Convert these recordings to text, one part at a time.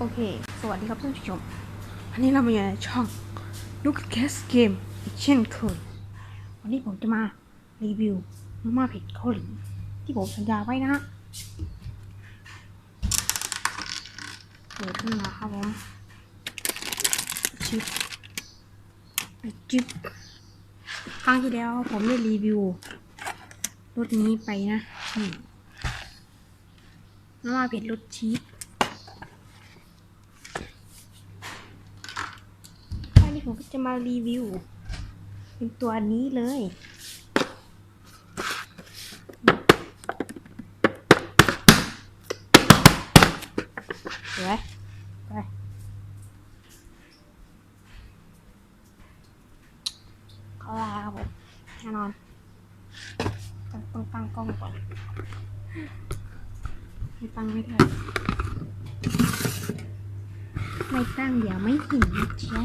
โอเค สวัสดีครับท่านผู้ชมวันนี้เรามาอยู่ในช่องนุกแคสเกมอีกเช่นเคย วันนี้ผมจะมารีวิวมาม่าเผ็ดเกาหลีที่ผมสัญญาไว้นะฮะเปิดขึ้นมาครับผมชิปจิบครั้งที่แล้วผมได้รีวิวรสนี้ไปนะนี่มาม่าเผ็ดรสชีส วันนี้ผมก็ จะมารีวิวเป็นตัวนี้เลย สวย ไปเขาลาครับผมแน่นอนต้องต้องตั้งกล้องก่อน ไม่ตั้งไม่ได้ ไม่ตั้งเดี๋ยวไม่เห็นนะเชีย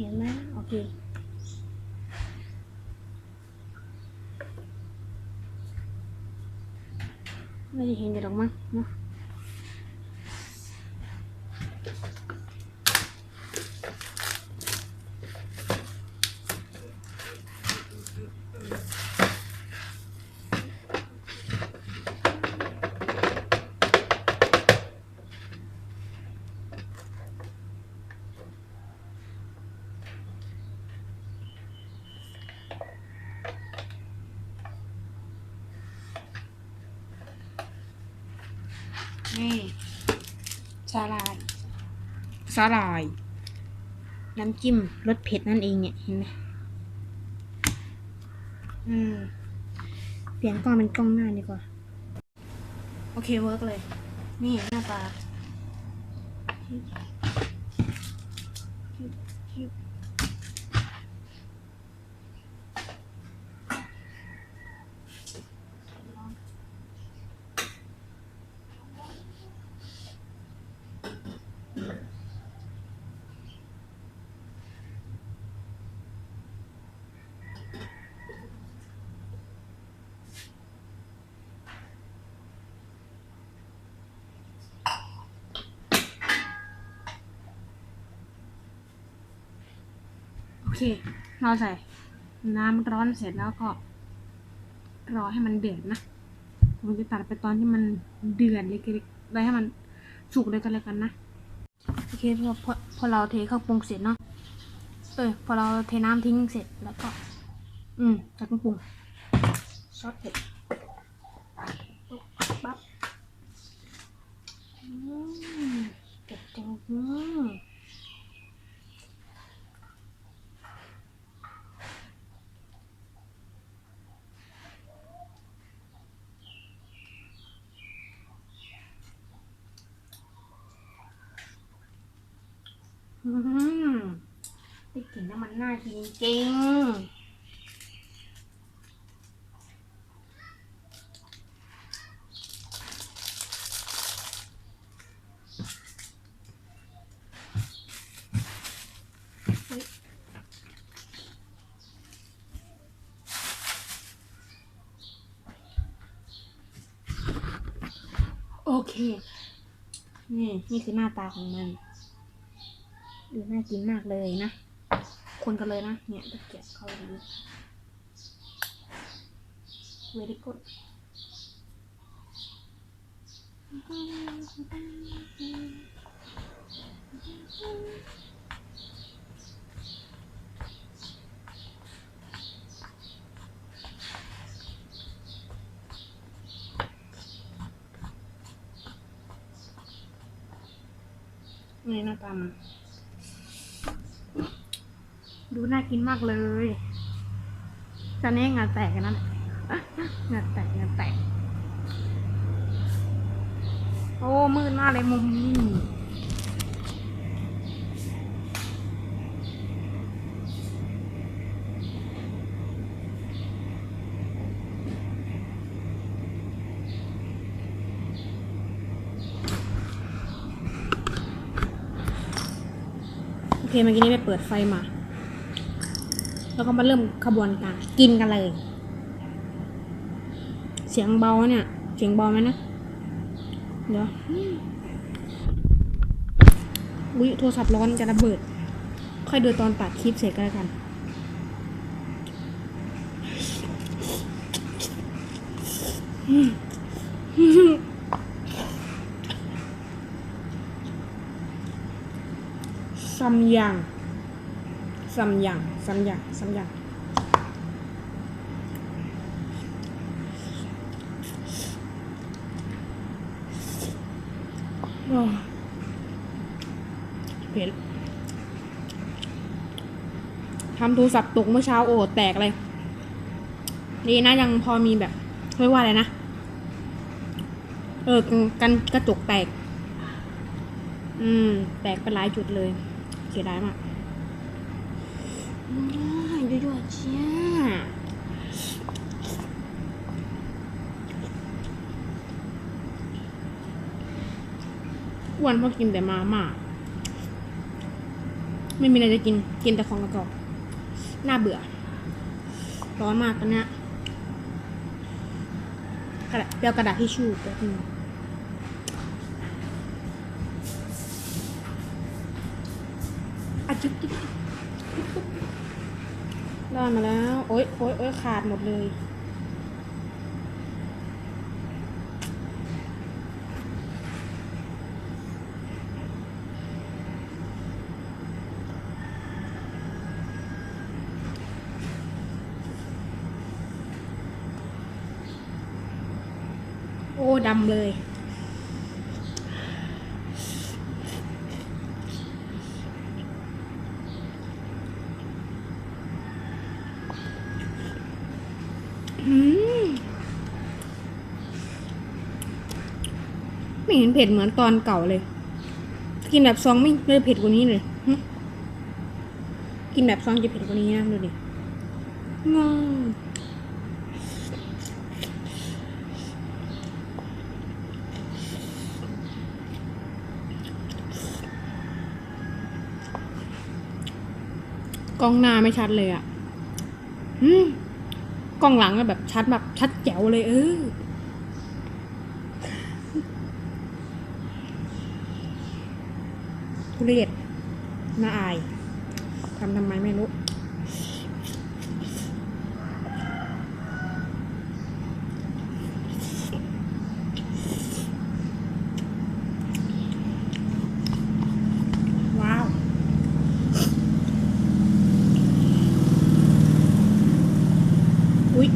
เห็นไหมเห็ะนี่สาลายสาลาย น้ำจิ้มรสเผ็ดนั่นเองเนี่ยเห็นไหมอืม เปลี่ยนกล้องเป็นกล้องหน้าดีกว่า โอเคเวิร์กเลย นี่หน้าตา เคเราใส่น้ำร้อนเสร็จแล้วก็ รอให้มันเดือดนะผมจะตัดไปตอนที่มันเดือดเล็กๆได้ให้มันสุกเลยกันแล้วกันนะโอเคพอพอพอเราเทเครื่องปรุงเสร็จเนาะเออพอเราเทน้ำทิ้งเสร็จแล้วก็ อืมใส่เครื่องปรุงซอสเผ็ดปั๊บอืมเผ็ดจัง อืมได้กลิ่นน้ำมันน่ากินจริงโอเค นี่ นี่คือหน้าตาของมัน ดูน่ากินมากเลยนะ คนกันเลยนะ เนี่ยตะเกียบเขาดี very good นี่หน้าตามัน ดูน่ากินมากเลยตอนนี้งานแตกกันนั่นงานแตกงานแตก โอ้มืดมากเลยมุมนี้โอเคเมื่อกี้นี้ไปเปิดไฟมา แล้วก็มาเริ่มขบวนการกินกันเลย เสียงเบาเนี่ย เสียงเบาไหมนะ เดี๋ยวอุ้ยโทรศัพท์ร้อนจะระเบิด ค่อยดูตอนตัดคลิปเสร็จก็แล้วกัน ซัมยัง ซัมยังซัมยังซัมยังโอ้เผ็ดทำโทรศัพท์ตกเมื่อเช้าโอ้แตกเลยดีนะยังพอมีแบบเรียกว่าอะไรนะ เออกันกันกระจกแตก อืม แตกไปหลายจุดเลย เสียดายมาก ยั่วๆเชียอ้วันเพราะกินแต่มาม่าไม่มีอะไรจะกิน กินแต่ของกระจอกน่าเบื่อ ร้อนมากตอนนี้กระดาษเปียวกระดาษทิชชู่แป๊บนึงอะจิ๊บจิ๊บจิ๊บปุ๊บ ได้มาแล้ว โอ๊ยโอ๊ยโอ๊ยขาดหมดเลย โอ้ดำเลย อืมไม่ เผ็ดเหมือนตอนเก่าเลย กินแบบซองไม่ไม่เผ็ดกว่านี้เลยกินแบบซองจะเผ็ดกว่านี้นะดูดิงงกล้องหน้าไม่ชัดเลยอะ่ะกล้องหลังแบบชัดแบบชัดแจ๋วเลยเออ ทุเรศน่าอายทำทำไมไม่รู้ว้าวอุ๊ย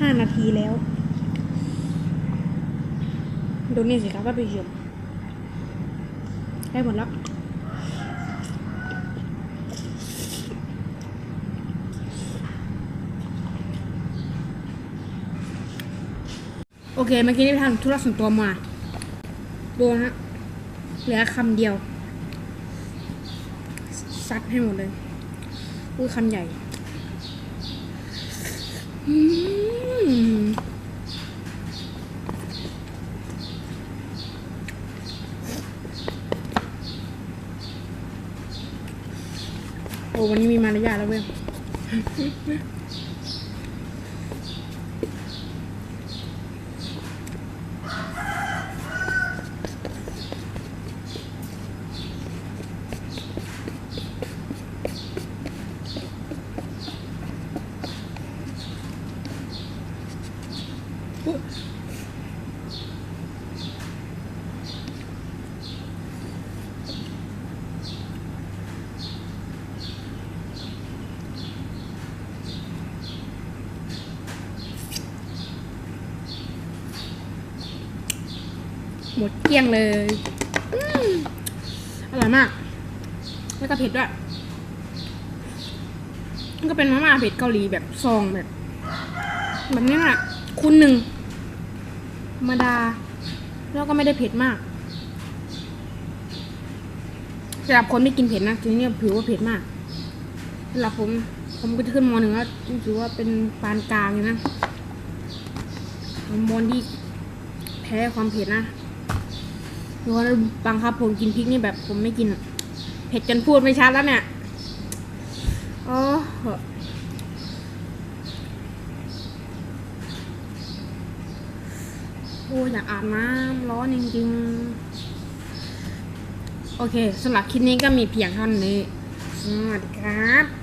ห้านาทีแล้ว ดูนี่สิครับว่าไปชม ได้หมดแล้วโอเคเมื่อกี้นี่ไปทำธุระส่วนตัวมาดูนะฮะเหลือคำเดียว ซัดให้หมดเลยอุ้ยคำใหญ่ อืมโอ้ วันนี้มีมารยาทแล้วเว้ย หมดเกลี้ยงเลยอร่อยมาก แล้วก็เผ็ดด้วยมันก็เป็นมาม่าเผ็ดเกาหลีแบบซองแบบ แบบนี้แหละคูณหนึ่งธรรมดา แล้วก็ไม่ได้เผ็ดมากสำหรับคนไม่กินเผ็ดนะทีนี้ถือว่าเผ็ดมากสำหรับผม ผมก็จะขึ้นมหนึ่งแล้วถือว่าเป็นปานกลางเลยนะมมอนที่แพ้ความเผ็ดนะ เพราะว่าบางครับผมกินพริกนี่แบบผมไม่กิน เผ็ดจนพูดไม่ชัดแล้วเนี่ยโอ้โหโอ้อยากอาบน้ำร้อนจริงๆ โอเคสำหรับคลิปนี้ก็มีเพียงเท่านี้สวัสดีครับ